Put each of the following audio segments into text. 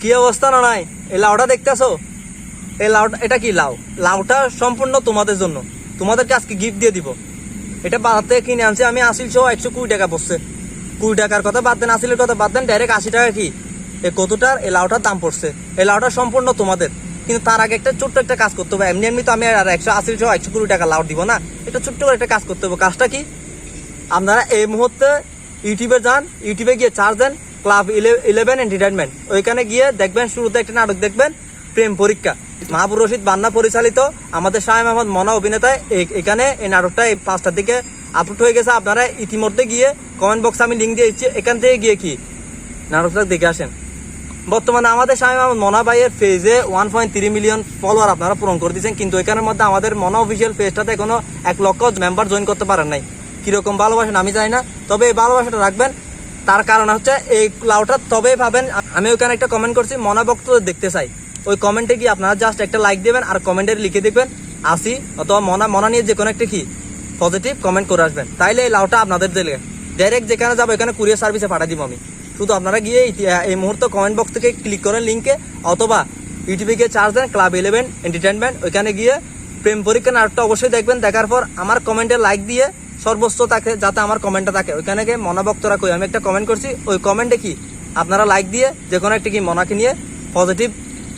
কি অবস্থা না নাই এই লাউটা দেখতেছো? এই লাউটা, এটা কি লাউ? লাউটা সম্পূর্ণ তোমাদের জন্য। তোমাদেরকে আজকে গিফট দিয়ে দিব। এটা বাজার থেকে কিনে আনছি, আমি আসিল সহ একশো কুড়ি টাকা পড়ছে। কুড়ি টাকার কথা বাদ দেন আসিলের কথা বাদ দেন ডাইরেক্ট আশি টাকা কি? এই কতটার? এই লাউটার দাম পড়ছে। এই লাউটা সম্পূর্ণ তোমাদের। কিন্তু তার আগে একটা ছোট্ট একটা কাজ করতে হবে। এমনি এমনি তো আমি আর একশো আশি সহ একশো কুড়ি টাকা লাউ দিব না। এটা ছোট্ট করে একটা কাজ করতে হবে। কাজটা কি? আপনারা এই মুহূর্তে ইউটিউবে যান, ইউটিউবে গিয়ে চার্জ দেন ক্লাব ইলেভেন এন্টারটেনমেন্ট ওইখানে গিয়ে দেখবেন শুরুতে একটা নাটক দেখবেন, প্রেম পরীক্ষা। মাহবুব রশিদ বান্না পরিচালিত, আমাদের শাহ আহমদ মনা অভিনেতায় এখানে এই নাটকটা এই পাঁচটার দিকে আপলোড হয়ে গেছে। আপনারা ইতিমধ্যে গিয়ে কমেন্ট বক্সে আমি লিঙ্ক দিয়ে দিচ্ছি। এখান থেকে গিয়ে কি? নাটকটা দেখে আসেন। বর্তমানে আমাদের স্বামী আহমদ মনা ভাইয়ের পেজে one point three million follower আপনারা পূরণ করে দিয়েছেন। কিন্তু এখানের মধ্যে আমাদের মনা অফিসিয়াল পেজটাতে এখনও এক লক্ষ মেম্বার জয়েন করতে পারেন নাই। কীরকম ভালোবাসেন আমি জানি না। তবে এই ভালোবাসাটা রাখবেন। তার কারণ হচ্ছে এই ক্লাউডটা তবেই পাবেন। আমি ওখানে একটা কমেন্ট করছি, মনা বক্তব্য দেখতে চাই। ওই কমেন্টে গিয়ে আপনারা জাস্ট একটা লাইক দেবেন আর কমেন্টে লিখে দেখবেন, আসি অথবা মনা মনা নিয়ে যে কোনো একটা কি পজিটিভ কমেন্ট করে আসবেন। তাইলে এই লাউটা আপনাদের দিলে। ডাইরেক্ট যেখানে যাব এখানে কুরিয়ার সার্ভিসে পাঠিয়ে দিব আমি। শুধু আপনারা গিয়ে এই মুহূর্তে কমেন্ট বক্স থেকে ক্লিক করেন লিঙ্কে অথবা ইউটিউবে গিয়ে চার্জ দেন ক্লাব ইলেভেন এন্টারটেনমেন্ট ওইখানে গিয়ে প্রেম পরীক্ষা নাটকটা অবশ্যই দেখবেন। দেখার পর আমার কমেন্টে লাইক দিয়ে সর্বোচ্চ থাকে যাতে আমার কমেন্টটা থাকে। ওইখানে গিয়ে মনোভক্তরা কই, আমি একটা কমেন্ট করছি, ওই কমেন্টে কি? আপনারা লাইক দিয়ে যে কোনো একটা কি মনাকে নিয়ে পজিটিভ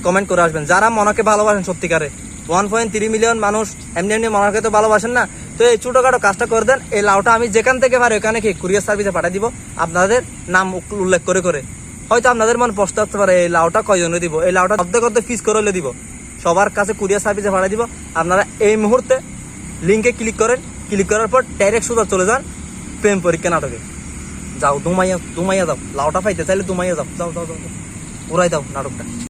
কমেন্ট করে আসবেন। যারা মনাকে ভালোবাসেন সত্যিকারে। ওয়ান পয়েন্ট থ্রি মিলিয়ন মানুষ এমনি এমনি মনাকে তো ভালোবাসেন না। তো এই ছোটোখাটো কাজটা করে দেন, এই লাউটা আমি যেখান থেকে পারি ওখানে কি কুরিয়ার সার্ভিসে পাঠিয়ে দিব। আপনাদের নাম উল্লেখ করে করে। হয়তো আপনাদের মনে প্রশ্ন আসতে পারে, এই লাউটা কয়জনে দিব? এই লাউটা অর্ধেক অর্ধেক পিস করে দিব। সবার কাছে কুরিয়ার সার্ভিসে পাঠিয়ে দিব। আপনারা এই মুহূর্তে লিঙ্কে ক্লিক করেন। ক্লিক করার পর ডাইরেক্ট সোজা চলে যান প্রেম পরীক্ষা নাটকে। যাও, দুমাইয়া দুমাইয়া যাও। লাউটা পাইতে চাইলে দুমাইয়া যাও যাও যাও যাও। উড়াই দাও নাটকটা।